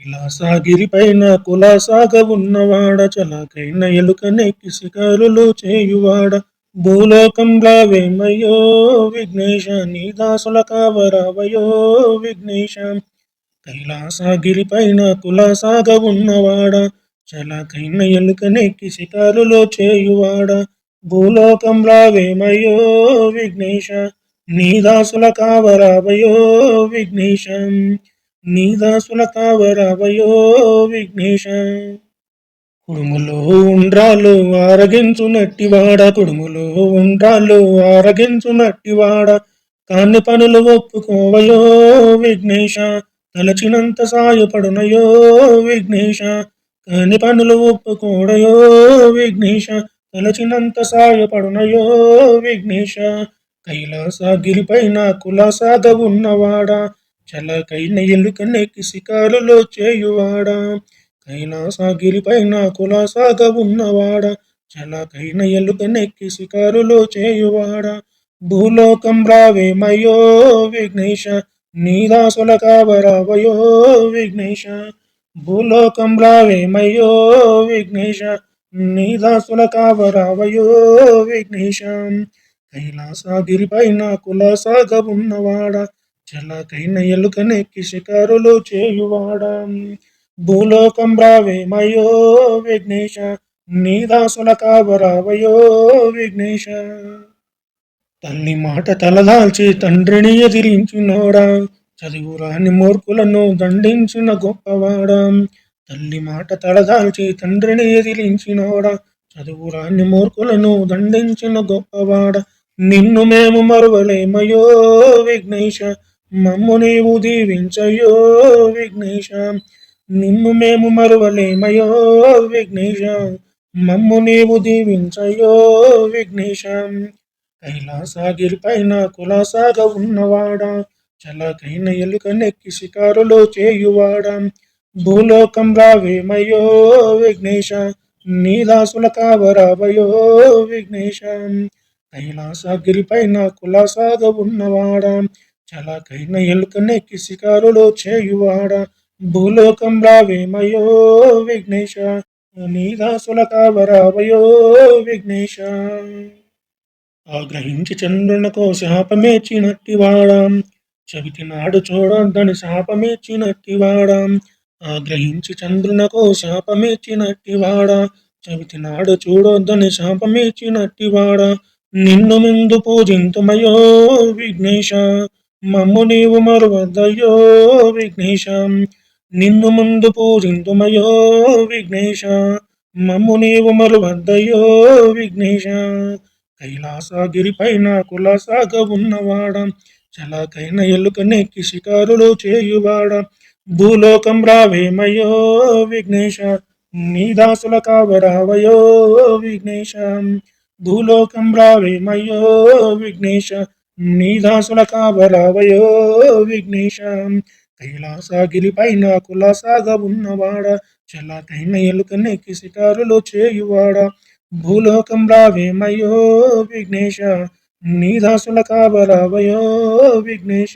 విలాసాగిరిపైన కులాసాగ ఉన్నవాడ చలాకైన ఎలుకనెక్కి శిఖరులు చేయువాడ. భూలోకం రావేమయ్యో విఘ్నేశ నీ దాసుల కావరావయో విఘ్నేశ. కైలాసగిరి పైన కులాసాగ ఉన్నవాడ చలాకైన ఎలుకనెక్కి శిఖరులు చేయువాడ. భూలోకం వేమయో విఘ్నేశ నీ దాసుల కావరావయో విఘ్నేశం. నీ దాసుల విఘ్నేశ. కుడుములో ఉండ్రాలు ఆరగించు నట్టివాడ కుడుములో ఉండ్రాలు ఆరగించు నట్టివాడ. కాన్ని పనులు ఒప్పుకోవయో విఘ్నేశ తలచినంత సాయపడునయో విఘ్నేశ. కాని పనులు ఒప్పుకోడయో విఘ్నేశ తలచినంత సాయపడునయో విఘ్నేశ. కైలాసగిరిపైన కులాసాగ ఉన్నవాడా చలకైన ఎలుకనెక్కి శిఖరులో చేయువాడా? కైలాసగిరి పైన కులాసాగ ఉన్నవాడా? చలకైన ఎలుకనెక్కి శిఖరులో చేయువాడా? భూలోకం రావేమయో విఘ్నేశ నీదాసుల కావరావయో విఘ్నేశ. భూలోకం రావేమయో విఘ్నేశ నీదాసుల కావరావయో విఘ్నేశ. కైలాసగిరి పైన కులాసాగ ఉన్నవాడా? చలకైన ఎలుకనెక్కి శిఖరులు చేయువాడా. భూలోకం రావేమయో విఘ్నేశ నీ దాసుల కావరావయో విఘ్నేశ. తల్లి మాట తలదాల్చి తండ్రిని ఎదిరించినోడా చదువురాని మూర్ఖులను దండించిన గొప్పవాడా. తల్లి మాట తలదాల్చి తండ్రిని ఎదిరించినోడా చదువురాని మూర్ఖులను దండించిన గొప్పవాడ. నిన్ను మేము మరువలేమయో విఘ్నేశ మమ్ము నీవు దీవించయో విఘ్నేశ. నిన్ను మేము మరువలేమయో విఘ్నేశ. మమ్ము నీవు దీవించయో విఘ్నేశ. కైలాసాగిరిపైన కులాసాగ ఉన్నవాడా చలకైన ఎలుక నెక్కి శికారులో చేయువాడా. భూలోకం రావేమయో విఘ్నేశ. నీ దాసుల కావరావయో విఘ్నేశ. కైలాసగిరి పైన కులాసాగ ఉన్నవాడా చలకైన ఎలుకనెక్కి శిఖరులో చేయువాడ? భూలోకం రావేమయో విఘ్నేశ నీ దాసుల కావరావయో విఘ్నేశ. ఆగ్రహించి చంద్రునకో శాపమేచినట్టివాడాం చవితి నాడు చూడొద్దని శాపమేచినట్టివాడాం ఆగ్రహించి చంద్రునకో శాపమేచినట్టివాడా చవితి నాడు చూడొద్దని శాపమేచినట్టివాడా నిన్ను ముందు పూజింతుమయో విఘ్నేశ. మమ్ము నీవు మరువద్దయో విఘ్నేశం. నిన్ను ముందు పూజిందుమయో విఘ్నేశ. మమ్ము నీవు మరువద్దయో విఘ్నేశ. కైలాసగిరి పైన కులాసాగ ఉన్నవాడ. చలకైన ఎలుకనెక్కి శికారులు చేయువాడ. భూలోకం రావేమయో విఘ్నేశ. నీ దాసుల కావరావయో విఘ్నేశ. భూలోకం రావేమయో విఘ్నేశ. నీ దాసుల కావరావయో విఘ్నేశ. కైలాసగిరి పైన కులాసాగ ఉన్నవాడ చలకైన ఎలుకనెక్కి సిటారులు చేయువాడ. భూలోకం రావేమయో విఘ్నేశ నీ దాసుల కావరావయో విఘ్నేశ.